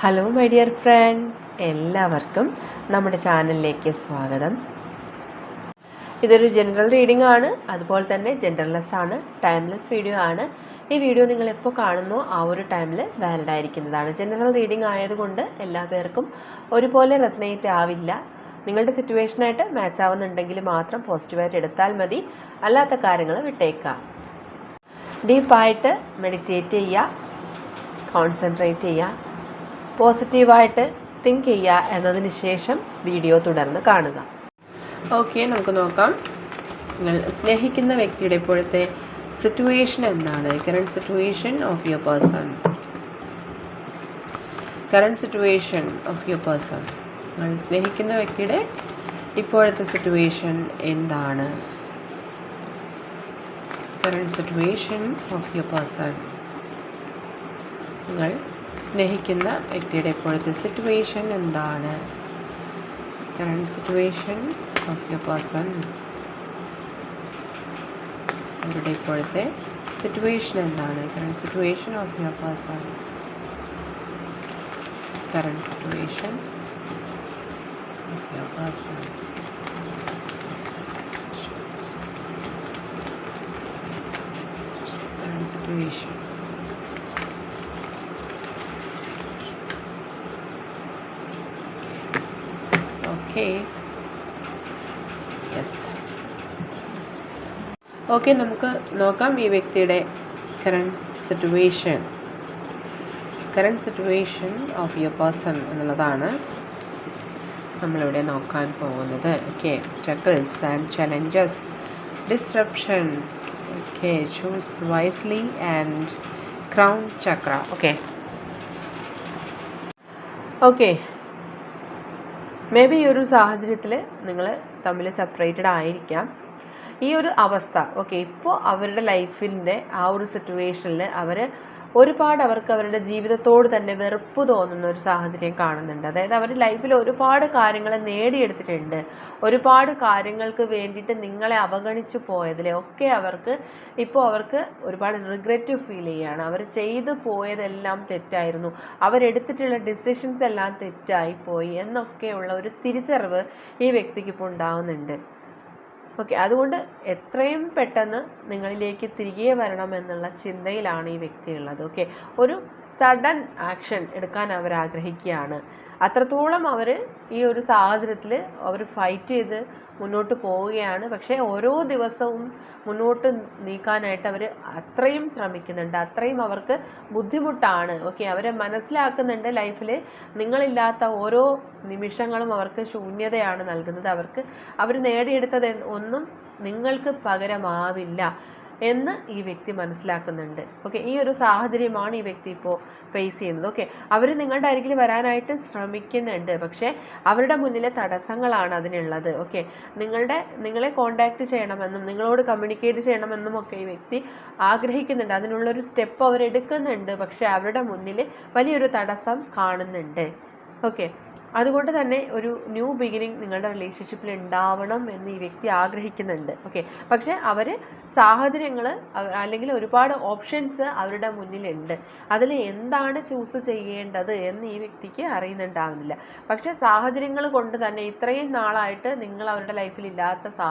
Hello my dear friends എല്ലാവർക്കും നമ്മുടെ ചാനലിലേക്ക് സ്വാഗതം. ഇതൊരു ജനറൽ റീഡിംഗ് ആണ്. അതുപോലെ തന്നെ ജെൻഡർലെസ് ആണ്. ടൈംലെസ് വീഡിയോ ആണ്. ഈ വീഡിയോ നിങ്ങൾ എപ്പോൾ കാണുന്നോ ആ ഒരു ടൈമിൽ വാലിഡ് ആയിരിക്കുന്നതാണ്. ജനറൽ റീഡിംഗ് ആയതുകൊണ്ട് എല്ലാ പേർക്കും ഒരുപോലെ റെസനേറ്റ് ആവില്ല. നിങ്ങളുടെ സിറ്റുവേഷനായിട്ട് മാച്ച് ആവുന്നുണ്ടെങ്കിൽ മാത്രം പോസിറ്റീവായിട്ട് എടുത്താൽ മതി. അല്ലാത്ത കാര്യങ്ങൾ വിട്ടേക്കാം ഡീപ്പായിട്ട് മെഡിറ്റേറ്റ് ചെയ്യുക. കോൺസെൻട്രേറ്റ് ചെയ്യുക. പോസിറ്റീവായിട്ട് തിങ്ക് ചെയ്യുക എന്നതിന് ശേഷം വീഡിയോ തുടർന്ന് കാണുക. ഓക്കെ നമുക്ക് നോക്കാം. നിങ്ങൾ സ്നേഹിക്കുന്ന വ്യക്തിയുടെ ഇപ്പോഴത്തെ സിറ്റുവേഷൻ എന്താണ്? Current situation of your person current situation of your person നിങ്ങൾ സ്നേഹിക്കുന്ന വ്യക്തിയുടെ ഇപ്പോഴത്തെ സിറ്റുവേഷൻ എന്താണ്? Current situation of your person നിങ്ങൾ സ്നേഹിക്കുന്ന വ്യക്തിയുടെ ഇപ്പോഴത്തെ സിറ്റുവേഷൻ എന്താണ്? Current situation of you person അവരുടെ ഇപ്പോഴത്തെ സിറ്റുവേഷൻ എന്താണ്? Current situation of your person current situation of your person current situation. Okay. Yes okay നമുക്ക് നോക്കാം ഈ വ്യക്തിയുടെ current situation current situation of your person എന്നുള്ളതാണ് നമ്മളിവിടെ നോക്കാൻ പോകുന്നത്. Okay struggles and challenges disruption okay choose wisely and crown chakra okay okay maybe ഈ ഒരു സാഹചര്യത്തിൽ നിങ്ങൾ തമ്മിൽ സെപ്പറേറ്റഡ് ആയിരിക്കാം. ഈ ഒരു അവസ്ഥ ഓക്കെ ഇപ്പോൾ അവരുടെ ലൈഫിന്റെ ആ ഒരു സിറ്റുവേഷനിൽ അവർ ഒരുപാട് അവർക്ക് അവരുടെ ജീവിതത്തോട് തന്നെ വെറുപ്പ് തോന്നുന്ന ഒരു സാഹചര്യം കാണുന്നുണ്ട്. അതായത് അവർ ലൈഫിൽ ഒരുപാട് കാര്യങ്ങൾ നേടിയെടുത്തിട്ടുണ്ട്. ഒരുപാട് കാര്യങ്ങൾക്ക് വേണ്ടിയിട്ട് നിങ്ങളെ അവഗണിച്ചു പോയതിലെ ഒക്കെ അവർക്ക് ഇപ്പോൾ അവർക്ക് ഒരുപാട് റിഗ്രറ്റ് ഫീൽ ചെയ്യുകയാണ്. അവർ ചെയ്തു പോയതെല്ലാം തെറ്റായിരുന്നു. അവരെടുത്തിട്ടുള്ള ഡിസിഷൻസ് എല്ലാം തെറ്റായി പോയി എന്നൊക്കെയുള്ള ഒരു തിരിച്ചറിവ് ഈ വ്യക്തിക്ക് ഇപ്പോൾ ഉണ്ടാവുന്നുണ്ട്. ഓക്കെ അതുകൊണ്ട് എത്രയും പെട്ടെന്ന് നിങ്ങളിലേക്ക് തിരികെ വരണം എന്നുള്ള ചിന്തയിലാണ് ഈ വ്യക്തി ഉള്ളത് ഓക്കെ ഒരു സഡൻ ആക്ഷൻ എടുക്കാൻ അവർ ആഗ്രഹിക്കുകയാണ്. അത്രത്തോളം അവർ ഈ ഒരു സാഹചര്യത്തിൽ അവർ ഫൈറ്റ് ചെയ്ത് മുന്നോട്ട് പോവുകയാണ്. പക്ഷേ ഓരോ ദിവസവും മുന്നോട്ട് നീക്കാനായിട്ട് അവർ അത്രയും ശ്രമിക്കുന്നുണ്ട്. അത്രയും അവർക്ക് ബുദ്ധിമുട്ടാണ്. ഓക്കെ അവരെ മനസ്സിലാക്കുന്നുണ്ട് ലൈഫിൽ നിങ്ങളില്ലാത്ത ഓരോ നിമിഷങ്ങളും അവർക്ക് ശൂന്യതയാണ് നൽകുന്നത്. അവർക്ക് അവർ നേടിയെടുത്തത് ഒന്നും നിങ്ങൾക്ക് പകരമാവില്ല എന്ന് ഈ വ്യക്തി മനസ്സിലാക്കുന്നുണ്ട്. ഓക്കെ ഈ ഒരു സാഹചര്യമാണ് ഈ വ്യക്തി ഇപ്പോൾ ഫേസ് ചെയ്യുന്നത്. ഓക്കെ അവർ നിങ്ങളുടെ അരികിൽ വരാനായിട്ട് ശ്രമിക്കുന്നുണ്ട്. പക്ഷേ അവരുടെ മുന്നിലെ തടസ്സങ്ങളാണ് അതിനുള്ളത്. ഓക്കെ നിങ്ങളുടെ നിങ്ങളെ കോണ്ടാക്ട് ചെയ്യണമെന്നും നിങ്ങളോട് കമ്മ്യൂണിക്കേറ്റ് ചെയ്യണമെന്നും ഒക്കെ ഈ വ്യക്തി ആഗ്രഹിക്കുന്നുണ്ട്. അതിനുള്ളൊരു സ്റ്റെപ്പ് അവരെടുക്കുന്നുണ്ട്. പക്ഷേ അവരുടെ മുന്നിൽ വലിയൊരു തടസ്സം കാണുന്നുണ്ട്. ഓക്കെ അതുകൊണ്ട് തന്നെ ഒരു ന്യൂ ബിഗിനിങ് നിങ്ങളുടെ റിലേഷൻഷിപ്പിൽ ഉണ്ടാവണം എന്ന് ഈ വ്യക്തി ആഗ്രഹിക്കുന്നുണ്ട്. ഓക്കെ പക്ഷേ അവർ സാഹചര്യങ്ങൾ അല്ലെങ്കിൽ ഒരുപാട് ഓപ്ഷൻസ് അവരുടെ മുന്നിലുണ്ട്. അതിൽ എന്താണ് ചൂസ് ചെയ്യേണ്ടത് എന്ന് ഈ വ്യക്തിക്ക് അറിയുന്നുണ്ടാവുന്നില്ല. പക്ഷേ സാഹചര്യങ്ങൾ കൊണ്ട് തന്നെ ഇത്രയും നാളായിട്ട് നിങ്ങൾ അവരുടെ ലൈഫിൽ ഇല്ലാത്ത സാ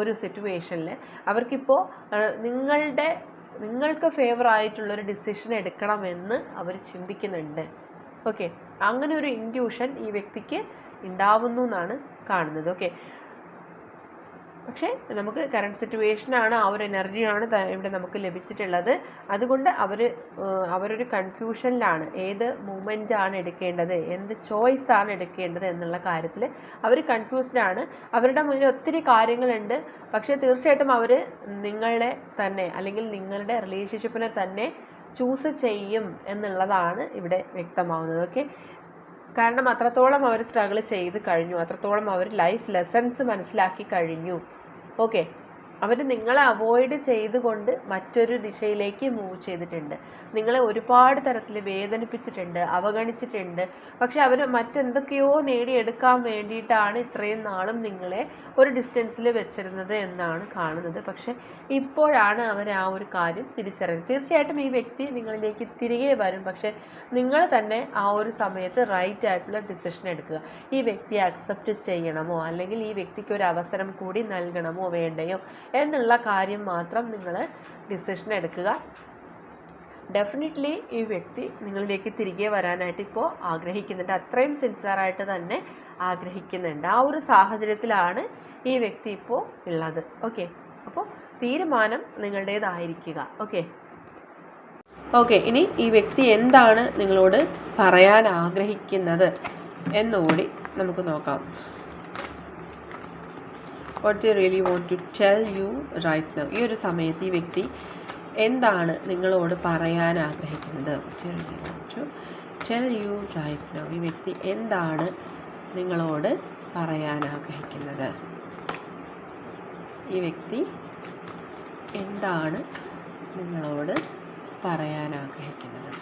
ഒരു സിറ്റുവേഷനിൽ അവർക്കിപ്പോൾ നിങ്ങളുടെ നിങ്ങൾക്ക് ഫേവർ ആയിട്ടുള്ളൊരു ഡിസിഷൻ എടുക്കണമെന്ന് അവർ ചിന്തിക്കുന്നുണ്ട്. ഓക്കെ അങ്ങനെ ഒരു ഇൻഡ്യൂഷൻ ഈ വ്യക്തിക്ക് ഉണ്ടാവുന്നു എന്നാണ് കാണുന്നത്. ഓക്കെ പക്ഷേ നമുക്ക് കറണ്ട് സിറ്റുവേഷനാണ് ആ ഒരു എനർജിയാണ് ഇവിടെ നമുക്ക് ലഭിച്ചിട്ടുള്ളത്. അതുകൊണ്ട് അവർ അവരൊരു കൺഫ്യൂഷനിലാണ് ഏത് മൂമെന്റ് ആണ് എടുക്കേണ്ടത്? എന്ത് ചോയ്സ് ആണ് എടുക്കേണ്ടത് എന്നുള്ള കാര്യത്തിൽ അവർ കൺഫ്യൂസ്ഡാണ് അവരുടെ മുന്നിൽ ഒത്തിരി കാര്യങ്ങളുണ്ട്. പക്ഷേ തീർച്ചയായിട്ടും അവർ നിങ്ങളെ തന്നെ അല്ലെങ്കിൽ നിങ്ങളുടെ റിലേഷൻഷിപ്പിനെ തന്നെ ചൂസ് ചെയ്യും എന്നുള്ളതാണ് ഇവിടെ വ്യക്തമാവുന്നത്. ഓക്കെ കാരണം അത്രത്തോളം അവർ സ്ട്രഗിൾ ചെയ്ത് കഴിഞ്ഞു. അത്രത്തോളം അവർ ലൈഫ് ലെസൺസ് മനസ്സിലാക്കി കഴിഞ്ഞു. ഓക്കെ അവർ നിങ്ങളെ അവോയ്ഡ് ചെയ്തുകൊണ്ട് മറ്റൊരു ദിശയിലേക്ക് മൂവ് ചെയ്തിട്ടുണ്ട്. നിങ്ങളെ ഒരുപാട് തരത്തിൽ വേദനിപ്പിച്ചിട്ടുണ്ട് അവഗണിച്ചിട്ടുണ്ട്. പക്ഷെ അവർ മറ്റെന്തൊക്കെയോ നേടിയെടുക്കാൻ വേണ്ടിയിട്ടാണ് ഇത്രയും നാളും നിങ്ങളെ ഒരു ഡിസ്റ്റൻസിൽ വെച്ചിരുന്നത് എന്നാണ് കാണുന്നത്. പക്ഷെ ഇപ്പോഴാണ് അവർ ആ ഒരു കാര്യം തിരിച്ചറിയുന്നത്. തീർച്ചയായിട്ടും ഈ വ്യക്തി നിങ്ങളിലേക്ക് തിരികെ വരും. പക്ഷെ നിങ്ങൾ തന്നെ ആ ഒരു സമയത്ത് റൈറ്റ് ആയിട്ടുള്ള ഡിസിഷൻ എടുക്കുക. ഈ വ്യക്തിയെ അക്സെപ്റ്റ് ചെയ്യണമോ? അല്ലെങ്കിൽ ഈ വ്യക്തിക്ക് ഒരു അവസരം കൂടി നൽകണമോ? വേണ്ടയോ? എന്നുള്ള കാര്യം മാത്രം നിങ്ങൾ ഡിസിഷൻ എടുക്കുക. ഡെഫിനറ്റ്ലി ഈ വ്യക്തി നിങ്ങളിലേക്ക് തിരികെ വരാനായിട്ട് ഇപ്പോൾ ആഗ്രഹിക്കുന്നുണ്ട്. അത്രയും സിൻസിയറായിട്ട് തന്നെ ആഗ്രഹിക്കുന്നുണ്ട്. ആ ഒരു സാഹചര്യത്തിലാണ് ഈ വ്യക്തി ഇപ്പോൾ ഉള്ളത്. ഓക്കെ അപ്പോൾ തീരുമാനം നിങ്ങളുടേതായിരിക്കുക. ഓക്കെ ഓക്കെ ഇനി ഈ വ്യക്തി എന്താണ് നിങ്ങളോട് പറയാൻ ആഗ്രഹിക്കുന്നത് എന്നുകൂടി നമുക്ക് നോക്കാം. What you really want to tell you right now ഈ ഒരു സമയത്ത് ഈ വ്യക്തി എന്താണ് നിങ്ങളോട് പറയാൻ ആഗ്രഹിക്കുന്നത്? ടെൽ യു റൈറ്റ് നൗ ഈ വ്യക്തി എന്താണ് നിങ്ങളോട് പറയാൻ ആഗ്രഹിക്കുന്നത്? ഈ വ്യക്തി എന്താണ് നിങ്ങളോട് പറയാൻ ആഗ്രഹിക്കുന്നത്?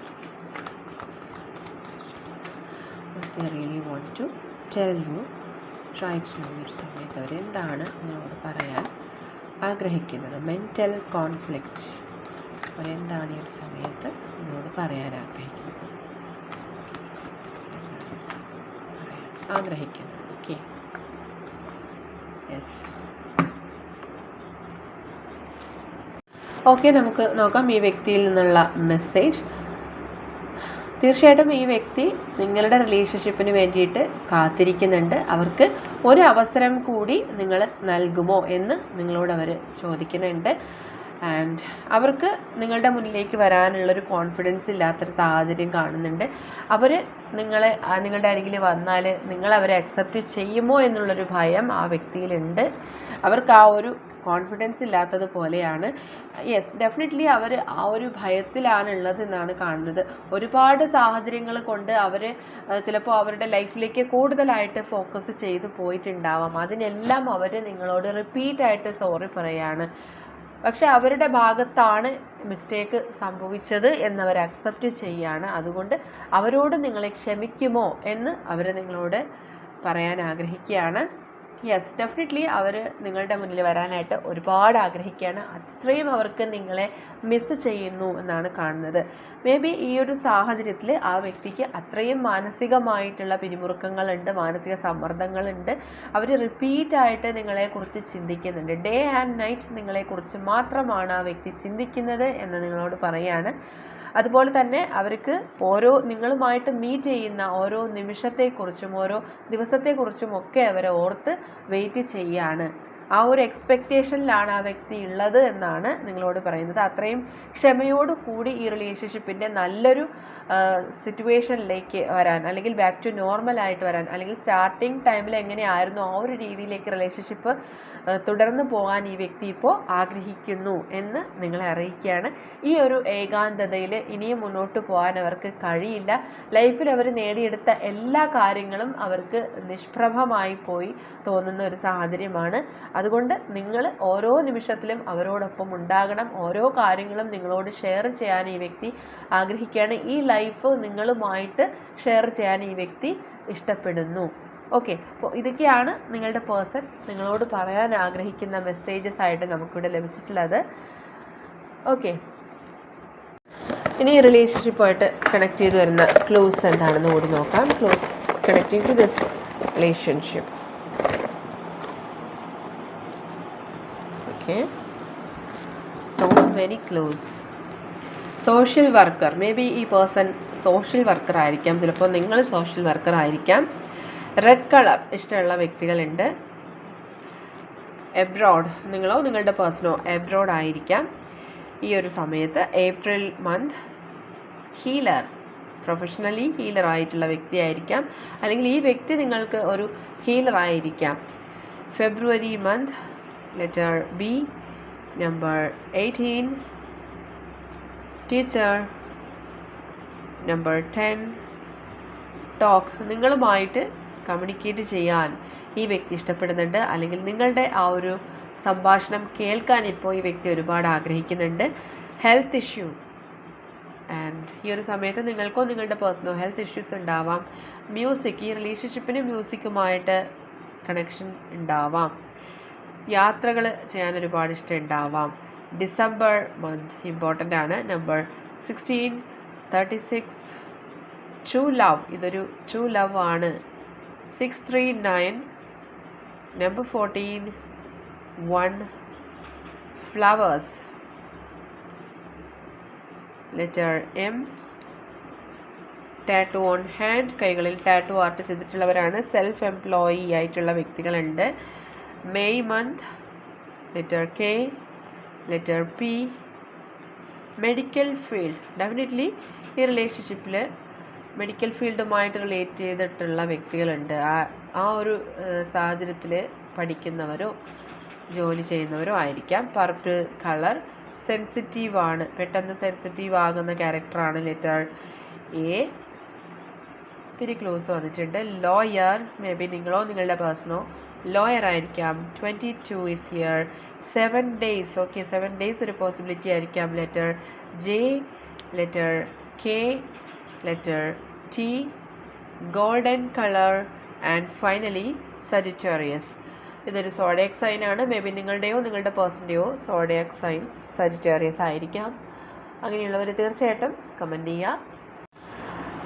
Really want to tell to now ഒരു സമയത്ത് അവർ എന്താണ് നിങ്ങളോട് പറയാൻ ആഗ്രഹിക്കുന്നത്. മെന്റൽ കോൺഫ്ലിക്റ്റ് അവരെന്താണ് ഈ ഒരു സമയത്ത് നിങ്ങളോട് പറയാൻ ആഗ്രഹിക്കുന്നത്. ആഗ്രഹിക്കുന്നത്. ഓക്കെ യെസ് ഓക്കെ നമുക്ക് നോക്കാം. ഈ വ്യക്തിയിൽ നിന്നുള്ള മെസ്സേജ് തീർച്ചയായിട്ടും ഈ വ്യക്തി നിങ്ങളുടെ റിലേഷൻഷിപ്പിന് വേണ്ടിയിട്ട് കാത്തിരിക്കുന്നുണ്ട്. അവർക്ക് ഒരു അവസരം കൂടി നിങ്ങൾ നൽകുമോ എന്ന് നിങ്ങളോട് അവർ ചോദിക്കുന്നുണ്ട്. ആൻഡ് അവർക്ക് നിങ്ങളുടെ മുന്നിലേക്ക് വരാനുള്ളൊരു കോൺഫിഡൻസ് ഇല്ലാത്തൊരു സാഹചര്യം കാണുന്നുണ്ട്. അവർ നിങ്ങളെ നിങ്ങളുടെ അരികിൽ വന്നാൽ നിങ്ങൾ അവരെ അക്സെപ്റ്റ് ചെയ്യുമോ എന്നുള്ളൊരു ഭയം ആ വ്യക്തിയിലുണ്ട്. അവർക്ക് ആ ഒരു കോൺഫിഡൻസ് ഇല്ലാത്തത് പോലെയാണ്. യെസ് ഡെഫിനറ്റ്ലി അവർ ആ ഒരു ഭയത്തിലാണ് ഉള്ളത് എന്നാണ് കാണുന്നത്. ഒരുപാട് സാഹചര്യങ്ങൾ കൊണ്ട് അവർ ചിലപ്പോൾ അവരുടെ ലൈഫിലേക്ക് കൂടുതലായിട്ട് ഫോക്കസ് ചെയ്ത് പോയിട്ടുണ്ടാവാം. അതിനെല്ലാം അവർ നിങ്ങളോട് റിപ്പീറ്റായിട്ട് സോറി പറയാണ്. പക്ഷെ അവരുടെ ഭാഗത്താണ് മിസ്റ്റേക്ക് സംഭവിച്ചത് എന്നവർ അക്സെപ്റ്റ് ചെയ്യാണ്. അതുകൊണ്ട് അവരോട് നിങ്ങളെ ക്ഷമിക്കുമോ എന്ന് അവർ നിങ്ങളോട് പറയാൻ ആഗ്രഹിക്കുകയാണ്. യെസ് ഡെഫിനറ്റ്ലി അവർ നിങ്ങളുടെ മുന്നിൽ വരാനായിട്ട് ഒരുപാട് ആഗ്രഹിക്കുകയാണ്. അത്രയും അവർക്ക് നിങ്ങളെ മിസ് ചെയ്യുന്നു എന്നാണ് കാണുന്നത്. മേ ബി ഈ ഒരു സാഹചര്യത്തിൽ ആ വ്യക്തിക്ക് അത്രയും മാനസികമായിട്ടുള്ള പിരിമുറുക്കങ്ങളുണ്ട് മാനസിക സമ്മർദ്ദങ്ങളുണ്ട്. അവർ റിപ്പീറ്റായിട്ട് നിങ്ങളെക്കുറിച്ച് ചിന്തിക്കുന്നുണ്ട്. ഡേ ആൻഡ് നൈറ്റ് നിങ്ങളെക്കുറിച്ച് മാത്രമാണ് ആ വ്യക്തി ചിന്തിക്കുന്നത് എന്ന് നിങ്ങളോട് പറയുകയാണ് അതുപോലെ തന്നെ അവർക്ക് ഓരോ നിങ്ങളുമായിട്ട് മീറ്റ് ചെയ്യുന്ന ഓരോ നിമിഷത്തെക്കുറിച്ചും ഓരോ ദിവസത്തെക്കുറിച്ചും ഒക്കെ അവരെ ഓർത്ത് വെയിറ്റ് ചെയ്യാണ്. ആ ഒരു എക്സ്പെക്റ്റേഷനിലാണ് ആ വ്യക്തി ഉള്ളത് എന്നാണ് നിങ്ങളോട് പറയുന്നത്. അത്രയും ക്ഷമയോട് കൂടി ഈ റിലേഷൻഷിപ്പിന്റെ നല്ലൊരു സിറ്റുവേഷനിലേക്ക് വരാൻ അല്ലെങ്കിൽ ബാക്ക് ടു നോർമൽ ആയിട്ട് വരാൻ അല്ലെങ്കിൽ സ്റ്റാർട്ടിങ് ടൈമിൽ എങ്ങനെയായിരുന്നു ആ ഒരു രീതിയിലേക്ക് റിലേഷൻഷിപ്പ് തുടർന്ന് പോകാൻ ഈ വ്യക്തി ഇപ്പോൾ ആഗ്രഹിക്കുന്നു എന്ന് നിങ്ങളെ അറിയിക്കുകയാണ്. ഈ ഒരു ഏകാന്തതയിൽ ഇനിയും മുന്നോട്ട് പോകാൻ അവർക്ക് കഴിയില്ല. ലൈഫിൽ അവർ നേടിയെടുത്ത എല്ലാ കാര്യങ്ങളും അവർക്ക് നിഷ്പ്രഭമായി പോയി തോന്നുന്ന ഒരു സാഹചര്യമാണ്. അതുകൊണ്ട് നിങ്ങൾ ഓരോ നിമിഷത്തിലും അവരോടൊപ്പം ഉണ്ടാകണം. ഓരോ കാര്യങ്ങളും നിങ്ങളോട് ഷെയർ ചെയ്യാൻ ഈ വ്യക്തി ആഗ്രഹിക്കുകയാണ്. ഈ ലൈഫ് നിങ്ങളുമായിട്ട് ഷെയർ ചെയ്യാൻ ഈ വ്യക്തി ഇഷ്ടപ്പെടുന്നു. ഓക്കെ അപ്പോൾ ഇതൊക്കെയാണ് നിങ്ങളുടെ പേഴ്സൺ നിങ്ങളോട് പറയാൻ ആഗ്രഹിക്കുന്ന മെസ്സേജസ് ആയിട്ട് നമുക്കിവിടെ ലഭിച്ചിട്ടുള്ളത്. ഓക്കെ ഇനി റിലേഷൻഷിപ്പായിട്ട് കണക്ട് ചെയ്ത് വരുന്ന ക്ലോസ് എന്താണെന്ന് കൂടി നോക്കാം. Close connecting to this relationship okay so very close social worker maybe ഈ പേഴ്സൺ സോഷ്യൽ വർക്കർ ആയിരിക്കാം. ചിലപ്പോൾ നിങ്ങൾ സോഷ്യൽ വർക്കർ ആയിരിക്കാം. റെഡ് കളർ ഇഷ്ടമുള്ള വ്യക്തികളുണ്ട്. എബ്രോഡ് നിങ്ങളോ നിങ്ങളുടെ പേഴ്സണോ എബ്രോഡ് ആയിരിക്കാം. ഈ ഒരു സമയത്ത് April month healer professionally healer ആയിട്ടുള്ള വ്യക്തിയായിരിക്കാം അല്ലെങ്കിൽ ഈ വ്യക്തി നിങ്ങൾക്ക് ഒരു ഹീലർ ആയിരിക്കാം. February month letter B number eighteen teacher number ten talk നിങ്ങളുമായിട്ട് കമ്മ്യൂണിക്കേറ്റ് ചെയ്യാൻ ഈ വ്യക്തി ഇഷ്ടപ്പെടുന്നുണ്ട്. അല്ലെങ്കിൽ നിങ്ങളുടെ ആ ഒരു സംഭാഷണം കേൾക്കാൻ ഇപ്പോൾ ഈ വ്യക്തി ഒരുപാട് ആഗ്രഹിക്കുന്നുണ്ട്. ഹെൽത്ത് ഇഷ്യൂ ആൻഡ് ഈ ഒരു സമയത്ത് നിങ്ങൾക്കോ നിങ്ങളുടെ പേഴ്സണൽ ഹെൽത്ത് ഇഷ്യൂസ് ഉണ്ടാവാം. മ്യൂസിക് ഈ റിലേഷൻഷിപ്പിന് മ്യൂസിക്കുമായിട്ട് കണക്ഷൻ ഉണ്ടാവാം. യാത്രകൾ ചെയ്യാൻ ഒരുപാട് ഇഷ്ടം ഉണ്ടാവാം. ഡിസംബർ മന്ത് ഇമ്പോർട്ടന്റ് ആണ്. Number sixteen thirty six two love ഇതൊരു ടു ലവ് ആണ്. Six three nine number fourteen one flowers letter M tattoo on hand കൈകളിൽ ടാറ്റു ആർട്ട് ചെയ്തിട്ടുള്ളവരാണ്. സെൽഫ് എംപ്ലോയി ആയിട്ടുള്ള വ്യക്തികളുണ്ട്. May month letter K letter P medical field definitely ഈ റിലേഷൻഷിപ്പിൽ medical ഫീൽഡുമായിട്ട് relate ചെയ്തിട്ടുള്ള വ്യക്തികളുണ്ട്. ആ ആ ഒരു സാഹചര്യത്തിൽ പഠിക്കുന്നവരോ ജോലി ചെയ്യുന്നവരോ ആയിരിക്കാം. പർപ്പിൾ കളർ സെൻസിറ്റീവ് ആണ്. പെട്ടെന്ന് സെൻസിറ്റീവ് ആകുന്ന ക്യാരക്ടറാണ് ലെറ്റർ എ ഇത്തിരി ക്ലോസ് വന്നിട്ടുണ്ട്. ലോയർ മേ ബി നിങ്ങളോ നിങ്ങളുടെ പേഴ്സണോ ലോയർ ആയിരിക്കാം. Twenty two is year seven days okay seven days ഒരു പോസിബിലിറ്റി ആയിരിക്കാം. Letter J letter K letter T golden colour and finally Sagittarius ഇതൊരു സോഡിയക് സൈൻ ആണ്. മേ ബി നിങ്ങളുടെയോ നിങ്ങളുടെ പേഴ്സന്റെയോ സോഡിയക് സൈൻ സജിറ്റേറിയസ് ആയിരിക്കാം. അങ്ങനെയുള്ളവർ തീർച്ചയായിട്ടും കമന്റ് ചെയ്യുക